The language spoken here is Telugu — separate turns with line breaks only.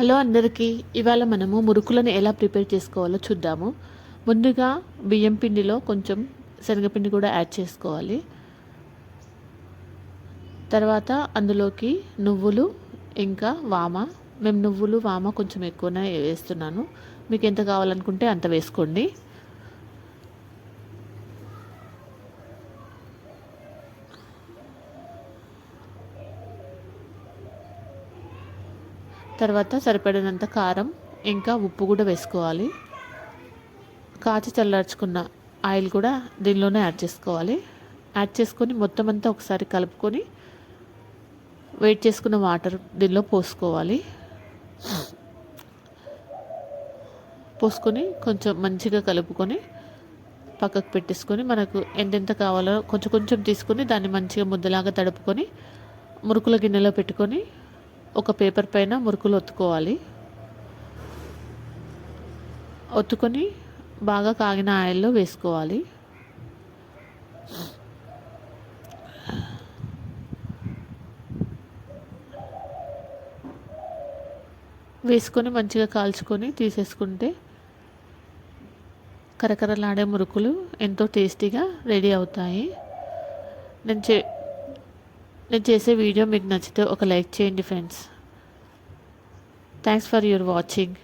హలో అందరికీ ఇవాళ మనము మురుకులను ఎలా ప్రిపేర్ చేసుకోవాలో చూద్దాము. ముందుగా బియ్యం పిండిలో కొంచెం శనగపిండి కూడా యాడ్ చేసుకోవాలి. తర్వాత అందులోకి నువ్వులు ఇంకా వామ. మేము నువ్వులు వామ కొంచెం ఎక్కువనే వేస్తున్నాను. మీకు ఎంత కావాలనుకుంటే అంత వేసుకోండి. తర్వాత సరిపడినంత కారం ఇంకా ఉప్పు కూడా వేసుకోవాలి. కాచి చల్లార్చుకున్న ఆయిల్ కూడా దీనిలోనే యాడ్ చేసుకోవాలి. యాడ్ చేసుకొని మొత్తం అంతా ఒకసారి కలుపుకొని వెయిట్ చేసుకున్న వాటర్ దీనిలో పోసుకోవాలి. పోసుకొని కొంచెం మంచిగా కలుపుకొని పక్కకు పెట్టేసుకొని మనకు ఎంతెంత కావాలో కొంచెం కొంచెం తీసుకొని దాన్ని మంచిగా ముద్దలాగా తడుపుకొని మురుకుల గిన్నెలో పెట్టుకొని ఒక పేపర్ పైన మురుకులు ఒత్తుకోవాలి. ఒత్తుకొని బాగా కాగిన ఆయిల్లో వేసుకోవాలి. వేసుకొని మంచిగా కాల్చుకొని తీసేసుకుంటే కరకరలాడే మురుకులు ఎంతో టేస్టీగా రెడీ అవుతాయి. నేను చే నేను చేసే వీడియో మీకు నచ్చితే ఒక లైక్ చేయండి friends thanks for your watching